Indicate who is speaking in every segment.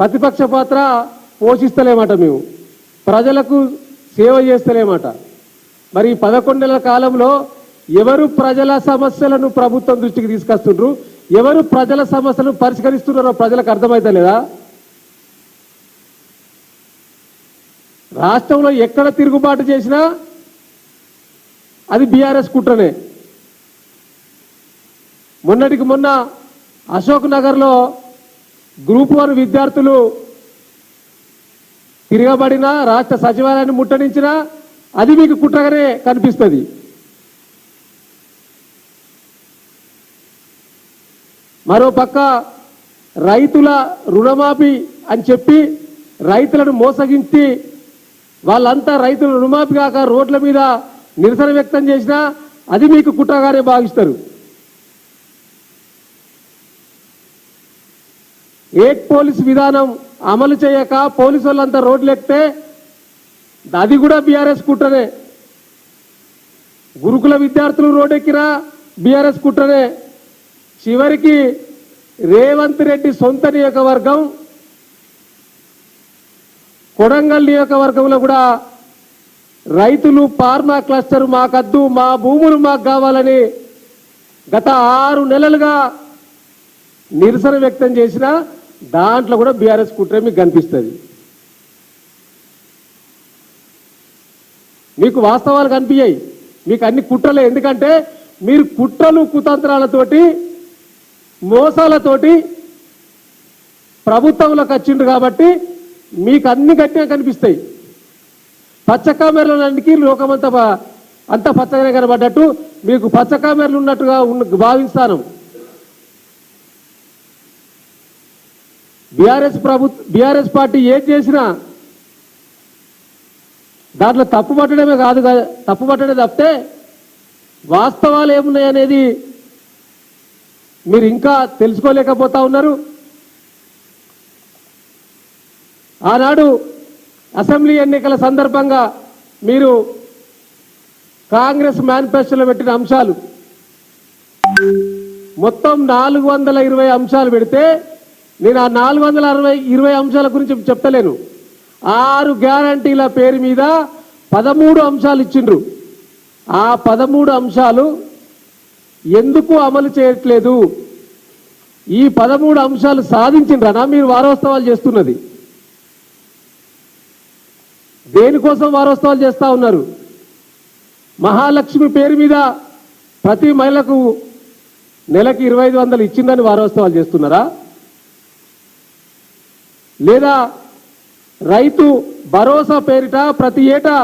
Speaker 1: ప్రతిపక్ష పాత్ర పోషిస్తలేమాట మేము. ప్రజలకు సేవ చేస్తలేమాట. మరి పదకొండు నెలల కాలంలో ఎవరు ప్రజల సమస్యలను ప్రభుత్వం దృష్టికి తీసుకొస్తుండ్రు? ఎవరు ప్రజల సమస్యలను పరిష్కరిస్తున్నారో ప్రజలకు అర్థమైతలేదా రాష్ట్రంలో ఎక్కడ తిరుగుబాటు చేసినా అది బీఆర్ఎస్ కుట్రనే. మొన్నటికి మొన్న అశోక్ నగర్లో గ్రూప్ వన్ విద్యార్థులు తిరగబడిన రాష్ట్ర సచివాలయాన్ని ముట్టడించిన అది మీకు కుట్రగానే కనిపిస్తుంది. మరో పక్క రైతుల రుణమాఫీ అని చెప్పి రైతులను మోసగించి వాళ్ళంతా రైతులు రుణమాఫీ కాక రోడ్ల మీద నిరసన వ్యక్తం చేసినా అది మీకు కుట్రగానే భావిస్తారు. ఏక్ పోలీస్ విధానం అమలు చేయక పోలీసు వాళ్ళంతా రోడ్లు ఎక్కితే అది కూడా బీఆర్ఎస్ కుట్రనే. గురుకుల విద్యార్థులు రోడ్డెక్కినా బీఆర్ఎస్ కుట్రనే. చివరికి రేవంత్ రెడ్డి సొంత నియోజకవర్గం కొడంగల్ నియోజకవర్గంలో కూడా రైతులు పార్మా క్లస్టర్ మాకద్దు మా భూములు మాకు కావాలని గత ఆరు నెలలుగా నిరసన వ్యక్తం చేసిన దాంట్లో కూడా బీఆర్ఎస్ కుట్రే మీకు కనిపిస్తుంది. మీకు వాస్తవాలు కనిపించాయి మీకు అన్ని కుట్రలే. ఎందుకంటే మీరు కుట్రలు కుతంత్రాలతోటి మోసాలతోటి ప్రభుత్వంలోకి వచ్చిండ్రు కాబట్టి మీకు అన్ని గట్టిగా కనిపిస్తాయి. పచ్చ కామెరలకి లోకమంతా అంత పచ్చగానే కనబడ్డట్టు. మీకు పచ్చ కామెరలు ఉన్నట్టుగా ఉన్న భావిస్తాను. బీఆర్ఎస్ ప్రభుత్వ బీఆర్ఎస్ పార్టీ ఏం చేసినా దాంట్లో తప్పు పట్టడమే కాదు కదా తప్పు పట్టడే తప్పితే వాస్తవాలు ఏమున్నాయి అనేది మీరు ఇంకా తెలుసుకోలేకపోతా ఉన్నారు. ఆనాడు అసెంబ్లీ ఎన్నికల సందర్భంగా మీరు కాంగ్రెస్ మేనిఫెస్టోలో పెట్టిన అంశాలు మొత్తం నాలుగు వందల ఇరవై అంశాలు పెడితే నేను ఆ నాలుగు వందల అరవై ఇరవై అంశాల గురించి చెప్తలేను ఆరు గ్యారంటీల పేరు మీద పదమూడు అంశాలు ఇచ్చిండ్రు. ఆ పదమూడు అంశాలు ఎందుకు అమలు చేయట్లేదు? ఈ పదమూడు అంశాలు సాధించిండ్రనా? మీరు వారోత్సవాలు చేస్తున్నది. దేనికోసం వారోత్సవాలు చేస్తూ ఉన్నారు? మహాలక్ష్మి పేరు మీద ప్రతి మహిళకు నెలకి ఇరవై ఐదు వందలు ఇచ్చిందని వారోత్సవాలు చేస్తున్నారా? లేదా రైతు భరోసా పేరిట ప్రతి ఏటా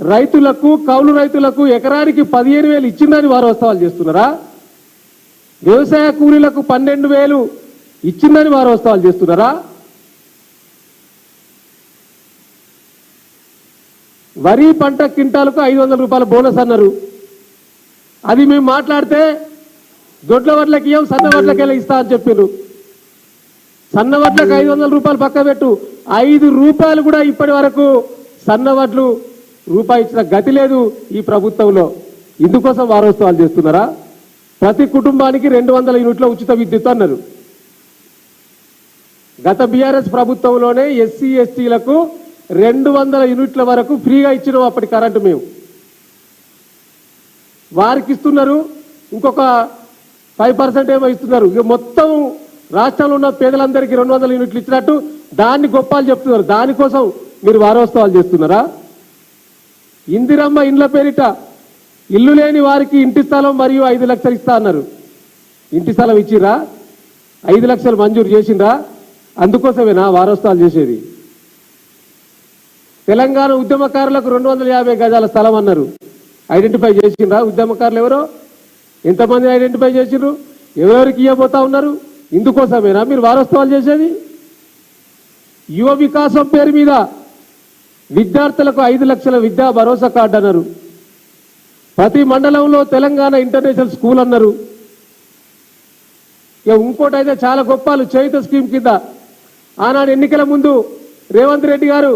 Speaker 1: రైతులకు కౌలు రైతులకు ఎకరానికి పదిహేను వేలు ఇచ్చిందని వారోత్సవాలు చేస్తున్నారా? వ్యవసాయ కూలీలకు పన్నెండు వేలు ఇచ్చిందని వారోత్సవాలు చేస్తున్నారా? వరి పంట క్వింటాలకు ఐదు వందల రూపాయల బోనస్ అన్నారు. అది మేము మాట్లాడితే దొడ్ల వడ్లకి ఇవ్వం సన్న వడ్లకి ఇస్తా అని చెప్పారు సన్నవడ్లకు ఐదు వందల రూపాయలు పక్క పెట్టు. ఐదు రూపాయలు కూడా ఇప్పటి వరకు సన్న వడ్లు రూపాయి ఇచ్చిన గతి లేదు ఈ ప్రభుత్వంలో. ఇందుకోసం వారోత్సవాలు చేస్తున్నారా? ప్రతి కుటుంబానికి రెండు వందల యూనిట్ల ఉచిత విద్యుత్ అన్నారు. గత బీఆర్ఎస్ ప్రభుత్వంలోనే ఎస్సీ ఎస్టీలకు రెండు వందల యూనిట్ల వరకు ఫ్రీగా ఇచ్చినాం అప్పటి కరెంటు మేము. వారికి ఇస్తున్నారు. ఇంకొక ఫైవ్ పర్సెంట్ ఏమో ఇస్తున్నారు. ఇక మొత్తం రాష్ట్రంలో ఉన్న పేదలందరికీ రెండు వందల యూనిట్లు ఇచ్చినట్టు దాన్ని గొప్పలు చెప్తున్నారు. దానికోసం మీరు వారోత్సవాలు చేస్తున్నారా? ఇందిరమ్మ ఇండ్ల పేరిట ఇల్లు లేని వారికి ఇంటి స్థలం మరియు ఐదు లక్షలు ఇస్తా అన్నారు. ఇంటి స్థలం ఇచ్చిరా ఐదు లక్షలు మంజూరు చేసిండ్రా? అందుకోసమేనా వారోత్సవాలు చేసేది? తెలంగాణ ఉద్యమకారులకు రెండు వందల యాభై గజాల స్థలం అన్నారు. ఐడెంటిఫై చేసిండ్రా ఉద్యమకారులు ఎవరో? ఎంతమంది ఐడెంటిఫై చేసిండ్రు? ఎవరెవరికి ఇవ్వబోతా ఉన్నారు? ఇందుకోసమేనా మీరు వారోత్సవాలు చేసేది? యువ వికాసం పేరు మీద విద్యార్థులకు ఐదు లక్షల విద్యా భరోసా కార్డు అన్నారు. ప్రతి మండలంలో తెలంగాణ ఇంటర్నేషనల్ స్కూల్ అన్నారు. ఇక ఇంకోటి అయితే చాలా గొప్పలు చేయుత స్కీమ్ కింద. ఆనాడు ఎన్నికల ముందు రేవంత్ రెడ్డి గారు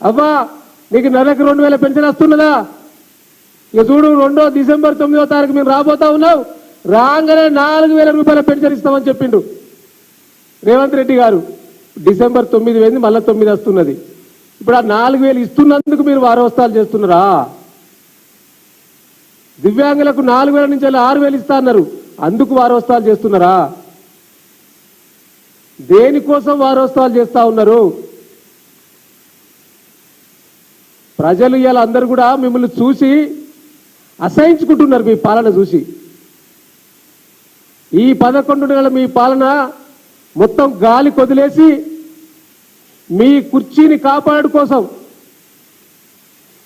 Speaker 1: అవ్వా నీకు నెలకు రెండు వేల పెన్షన్ వస్తున్నదా ఇక చూడు రెండో డిసెంబర్ తొమ్మిదో తారీఖు మేము రాబోతా ఉన్నావు రాగానే నాలుగు వేల రూపాయల పెన్షన్ ఇస్తామని చెప్పిండు. రేవంత్ రెడ్డి గారు. డిసెంబర్ తొమ్మిది వేలు మళ్ళీ తొమ్మిది వస్తున్నది. ఇప్పుడు ఆ నాలుగు వేలు ఇస్తున్నందుకు మీరు వారోత్సవాలు చేస్తున్నారా? దివ్యాంగులకు నాలుగు వేల నుంచి ఆరు వేలు ఇస్తా అన్నారు. అందుకు వారోత్సవాలు చేస్తున్నారా? దేనికోసం వారోత్సవాలు చేస్తా ఉన్నారు? ప్రజలు ఇవాళ అందరూ కూడా మిమ్మల్ని చూసి అసహించుకుంటున్నారు మీ పాలన చూసి. ఈ పదకొండు నెలల మీ పాలన మొత్తం గాలి కొదిలేసి మీ కుర్చీని కాపాడు కోసం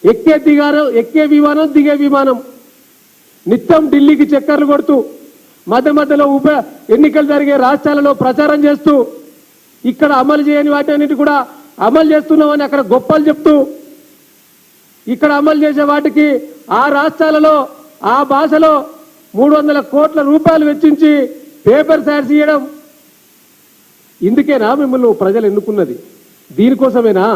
Speaker 1: ఎక్కే దిగారు ఎక్కే విమానం దిగే విమానం. నిత్యం ఢిల్లీకి చక్కర్లు కొడుతూ మధ్య మధ్యలో ఉప ఎన్నికలు జరిగే రాష్ట్రాలలో ప్రచారం చేస్తూ ఇక్కడ అమలు చేయని వాటన్నిటి కూడా అమలు చేస్తున్నామని అక్కడ గొప్పలు చెప్తూ ఇక్కడ అమలు చేసే వాటికి ఆ రాష్ట్రాలలో ఆ భాషలో మూడు వందల కోట్ల రూపాయలు వెచ్చించి పేపర్ తయారు చేయడం. ఇందుకేనా మిమ్మల్ని ప్రజలు ఎన్నుకున్నది? దీనికోసమేనా?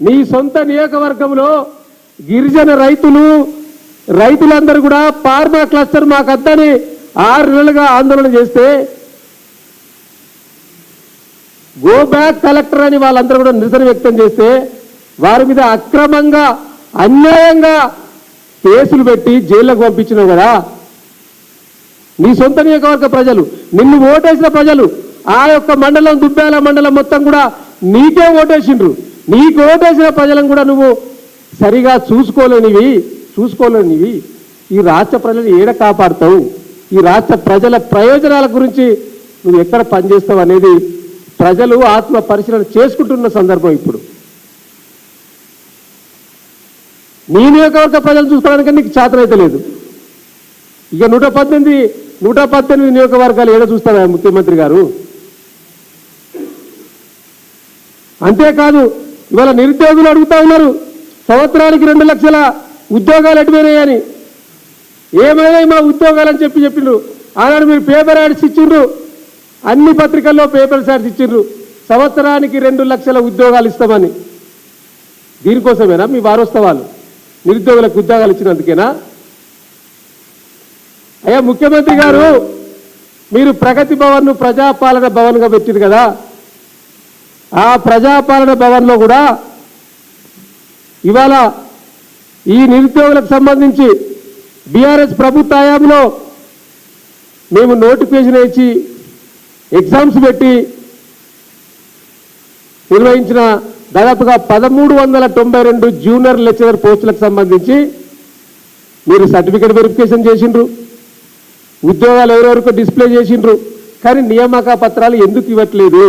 Speaker 1: నీ సొంత నియోజకవర్గంలో గిరిజన రైతులు రైతులందరూ కూడా ఫార్మా క్లస్టర్ మాకు అద్దని ఆరు నెలలుగా ఆందోళన చేస్తే గో బ్యాక్ కలెక్టర్ అని వాళ్ళందరూ కూడా నిరసన వ్యక్తం చేస్తే వారి మీద అక్రమంగా అన్యాయంగా కేసులు పెట్టి జైల్లోకి పంపించినావు కదా? నీ సొంత నియోజకవర్గ ప్రజలు నిన్ను ఓటేసిన ప్రజలు ఆ యొక్క మండలం దుబ్బాల మండలం మొత్తం కూడా నీకే ఓటేసిండ్రు. నీకు ఓటేసిన ప్రజలను కూడా నువ్వు సరిగా చూసుకోలేనివి చూసుకోలేనివి. ఈ రాష్ట్ర ప్రజలు ఏడ కాపాడుతావు? ఈ రాష్ట్ర ప్రజల ప్రయోజనాల గురించి నువ్వు ఎక్కడ పనిచేస్తావు అనేది ప్రజలు ఆత్మ పరిశీలన చేసుకుంటున్న సందర్భం ఇప్పుడు. నీ నియోజకవర్గ ప్రజలు చూసుకోవడానికి నీకు చేతనైతే లేదు. ఇక నూట పద్దెనిమిది నూట పద్దెనిమిది నియోజకవర్గాలు ఏదో చూస్తారా ముఖ్యమంత్రి గారు? అంతేకాదు ఇవాళ నిరుద్యోగులు అడుగుతా ఉన్నారు సంవత్సరానికి రెండు లక్షల ఉద్యోగాలు ఎటుపోయినాయని ఏమైనా మా ఉద్యోగాలని చెప్పి చెప్పిండ్రు. ఆనాడు మీరు పేపర్ యాడ్స్ ఇచ్చిండ్రు. అన్ని పత్రికల్లో పేపర్ యాడ్స్ ఇచ్చిండ్రు. సంవత్సరానికి రెండు లక్షల ఉద్యోగాలు ఇస్తామని. దీనికోసమేనా మీ వారోత్సవాలు? నిరుద్యోగులకు ఉద్యోగాలు ఇచ్చినందుకేనా? అయ్యా ముఖ్యమంత్రి గారు మీరు ప్రగతి భవన్ను ప్రజాపాలన భవన్గా పెట్టింది కదా. ఆ ప్రజాపాలన భవన్లో కూడా ఇవాళ ఈ నిరుద్యోగులకు సంబంధించి బీఆర్ఎస్ ప్రభుత్వ హయాంలో మేము నోటిఫికేషన్ ఇచ్చి ఎగ్జామ్స్ పెట్టి నిర్వహించిన దాదాపుగా పదమూడు వందల తొంభై రెండు జూనియర్ లెక్చరర్ పోస్టులకు సంబంధించి మీరు సర్టిఫికేట్ వెరిఫికేషన్ చేసిండ్రు. ఉద్యోగాలు ఎవరెవరికి డిస్ప్లే చేసిండ్రు. కానీ నియామక పత్రాలు ఎందుకు ఇవ్వట్లేదు?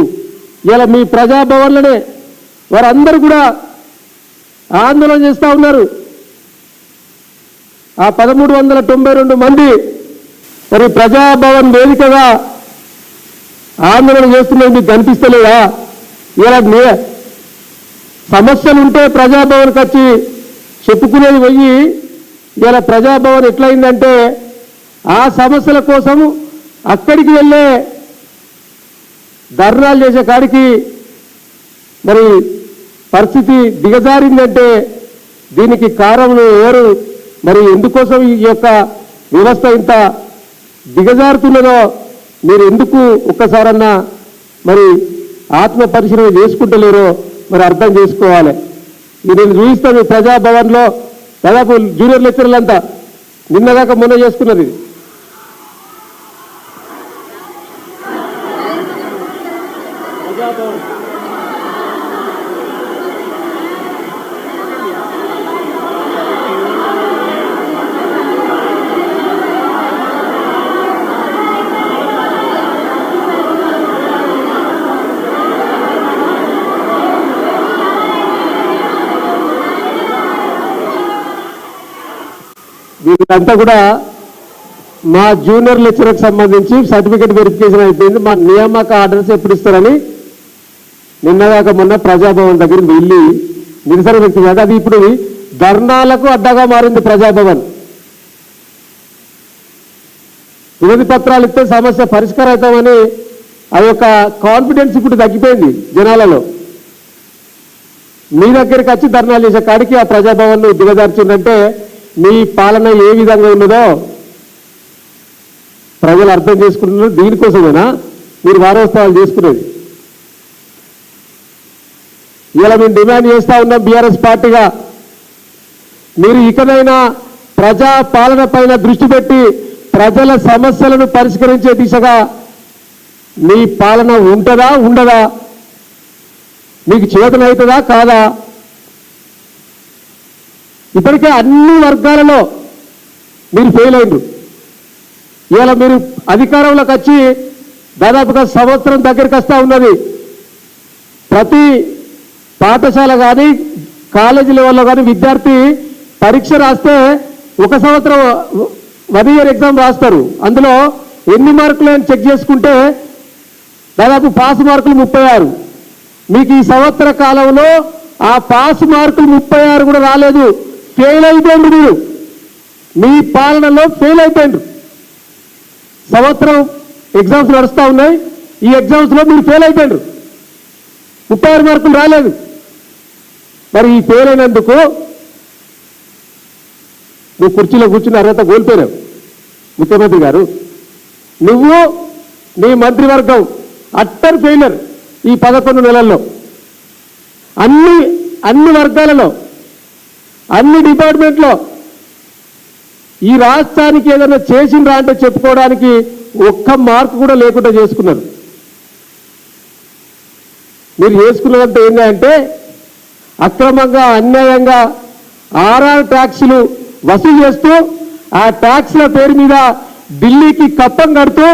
Speaker 1: ఇలా మీ ప్రజాభవన్లనే వారందరూ కూడా ఆందోళన చేస్తూ ఉన్నారు. ఆ పదమూడు వందల తొంభై రెండు మంది మరి ప్రజాభవన్ వేదికగా ఆందోళన చేస్తున్నది మీకు కనిపిస్తలేదా? ఇలా సమస్యలుంటే సమస్యలు ఉంటే ప్రజాభవన్కి వచ్చి చెప్పుకునేది పోయి ఇలా ప్రజాభవన్ ఎట్లయిందంటే ఆ సమస్యల కోసం అక్కడికి వెళ్ళే ధర్నాలు చేసే కాడికి మరి పరిస్థితి దిగజారిందంటే దీనికి కారణం ఎవరు? మరి ఎందుకోసం ఈ యొక్క వ్యవస్థ ఇంత దిగజారుతున్నదో మీరు ఎందుకు ఒక్కసారన్నా మరి ఆత్మ పరిశీలన చేసుకుంటలేరో మరి అర్థం చేసుకోవాలి. మీరు నేను చూపిస్తాను ప్రజాభవన్లో దాదాపు జూనియర్ లెక్చర్లు అంతా. నిన్నదాకా మొన్న చేసుకున్నారు ఇది ఇదంతా కూడా మా జూనియర్ లెక్చరర్కి సంబంధించి సర్టిఫికేట్ వెరిఫికేషన్ అయిపోయింది. మా నియామక ఆర్డర్స్ ఎప్పుడు ఇస్తారని నిన్నగాక మొన్న ప్రజాభవన్ దగ్గరికి వెళ్ళి నిరసన వ్యక్తి కాదు అది ఇప్పుడు ధర్నాలకు అడ్డగా మారింది ప్రజాభవన్. వినతి పత్రాలు ఇస్తే సమస్య పరిష్కారం అవుతామని అది ఒక కాన్ఫిడెన్స్ ఇప్పుడు తగ్గిపోయింది జనాలలో. మీ దగ్గరికి వచ్చి ధర్నాలు చేసే కాడికి ఆ ప్రజాభవన్ను దిగజార్చిందంటే మీ పాలన ఏ విధంగా ఉన్నదో ప్రజలు అర్థం చేసుకుంటున్నారు. దీనికోసమేనా? మీరు వారోత్సవాలు చేసుకునేది. ఇలా మేము డిమాండ్ చేస్తా ఉన్నాం బీఆర్ఎస్ పార్టీగా. మీరు ఇకనైనా ప్రజా పాలన పైన దృష్టి పెట్టి ప్రజల సమస్యలను పరిష్కరించే దిశగా మీ పాలన ఉంటుందా ఉండదా? మీకు చేతనవుతుందా కాదా? ఇప్పటికే అన్ని వర్గాలలో మీరు ఫెయిల్ అయింది ఇవాళ మీరు అధికారంలోకి వచ్చి దాదాపుగా సంవత్సరం దగ్గరికి వస్తూ ఉన్నది. ప్రతి పాఠశాల కానీ కాలేజీ లెవెల్లో కానీ విద్యార్థి పరీక్ష రాస్తే ఒక సంవత్సరం వన్ ఇయర్ ఎగ్జామ్ రాస్తారు. అందులో ఎన్ని మార్కులు అని చెక్ చేసుకుంటే దాదాపు పాస్ మార్కులు ముప్పై ఆరు. మీకు ఈ సంవత్సర కాలంలో ఆ పాస్ మార్కులు ముప్పై ఆరు కూడా రాలేదు. ఫెయిల్ అయిపోయింది మీరు. మీ పాలనలో ఫెయిల్ అయిపోయిండ్రు సంవత్సరం ఎగ్జామ్స్ నడుస్తూ ఉన్నాయి. ఈ ఎగ్జామ్స్లో మీరు ఫెయిల్ అయిపోయిండ్రు. ముప్పై ఆరు మార్కులు రాలేదు. మరి ఈ ఫెయిల్ అయినందుకు నువ్వు కుర్చీలో కూర్చున్న అర్హత కోల్పోయావు ముఖ్యమంత్రి గారు నువ్వు నీ మంత్రివర్గం అట్టర్ ఫెయిలర్ ఈ పదకొండు నెలల్లో. అన్ని అన్ని వర్గాలలో అన్ని డిపార్ట్మెంట్లో. ఈ రాష్ట్రానికి ఏదైనా చేసిండ్రా అంటే చెప్పుకోవడానికి ఒక్క మార్కు కూడా లేకుండా చేసుకున్నారు. మీరు చేసుకున్నదంటే ఏంటంటే అక్రమంగా అన్యాయంగా ఆర్ఆర్ ట్యాక్సులు వసూలు చేస్తూ ఆ ట్యాక్స్ల పేరు మీద ఢిల్లీకి కప్పం కడుతూ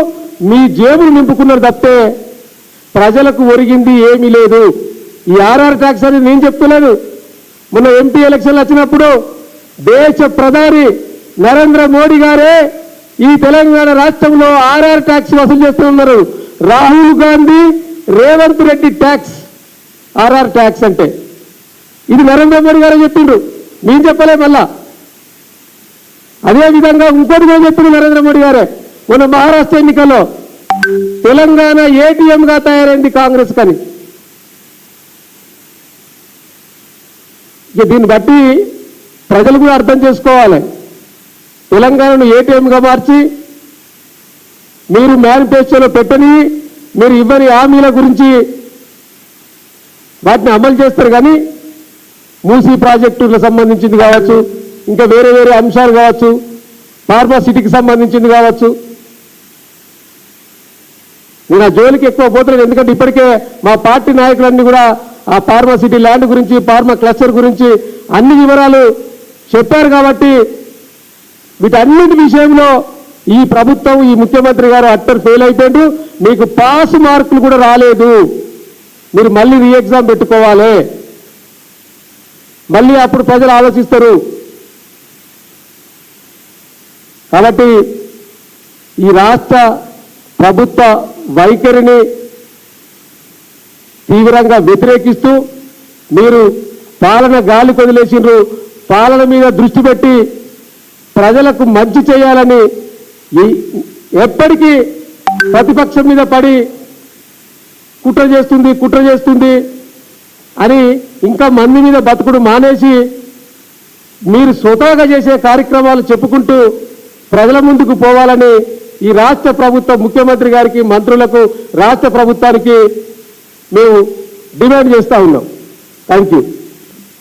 Speaker 1: మీ జేబులు నింపుకున్నారు తప్పితే ప్రజలకు ఒరిగింది ఏమీ లేదు. ఈ ఆర్ఆర్ ట్యాక్స్ అనేది నేను చెప్తలేను. మొన్న ఎంపీ ఎలక్షన్లు వచ్చినప్పుడు దేశ ప్రధాని నరేంద్ర మోడీ గారే ఈ తెలంగాణ రాష్ట్రంలో ఆర్ఆర్ ట్యాక్స్ వసూలు చేస్తున్నారు. Rahul Gandhi Revanth Reddy tax RR tax అంటే. ఇది నరేంద్ర మోడీ గారే చెప్పిండ్రు. నేను చెప్పలే మళ్ళా. అదే విధంగా ఇంకోటి కూడా చెప్పిండు నరేంద్ర మోడీ గారే. మొన్న మహారాష్ట్ర ఎన్నికల్లో తెలంగాణ ఏటీఎం గా తయారైంది కాంగ్రెస్ కానీ. ఇక దీన్ని బట్టి ప్రజలు కూడా అర్థం చేసుకోవాలి. తెలంగాణను ఏటీఎంగా మార్చి మీరు మేనిఫెస్టోలో పెట్టని మీరు ఇవ్వని హామీల గురించి వాటిని అమలు చేస్తారు కానీ మూసీ ప్రాజెక్టులకు సంబంధించింది కావచ్చు ఇంకా వేరే వేరే అంశాలు కావచ్చు ఫార్మా సిటీకి సంబంధించింది కావచ్చు. నేను ఆ జోలికి ఎక్కువ పోతున్నాను ఎందుకంటే ఇప్పటికే మా పార్టీ నాయకులన్నీ కూడా ఆ ఫార్మా సిటీ ల్యాండ్ గురించి ఫార్మా క్లస్టర్ గురించి అన్ని వివరాలు చెప్పారు కాబట్టి వీటన్నిటి విషయంలో ఈ ప్రభుత్వం ఈ ముఖ్యమంత్రి గారు అట్టర్ ఫెయిల్ అయిపోయిండు. మీకు పాస్ మార్కులు కూడా రాలేదు. మీరు మళ్ళీ రీఎగ్జామ్ పెట్టుకోవాలి. మళ్ళీ అప్పుడు ప్రజలు ఆలోచిస్తారు. కాబట్టి ఈ రాష్ట్ర ప్రభుత్వ వైఖరిని తీవ్రంగా వ్యతిరేకిస్తూ మీరు పాలన గాలి కొదిలేసిండ్రు. పాలన మీద దృష్టి పెట్టి ప్రజలకు మంచి చేయాలని ఎప్పటికీ ప్రతిపక్షం మీద పడి కుట్ర చేస్తుంది కుట్ర చేస్తుంది అని ఇంకా మంది మీద బతుకుడు మానేసి మీరు స్వతహాగా చేసే కార్యక్రమాలు చెప్పుకుంటూ ప్రజల ముందుకు పోవాలని ఈ రాష్ట్ర ప్రభుత్వ ముఖ్యమంత్రి గారికి మంత్రులకు రాష్ట్ర ప్రభుత్వానికి మేము డిమాండ్ చేస్తా ఉన్నాం. Thank you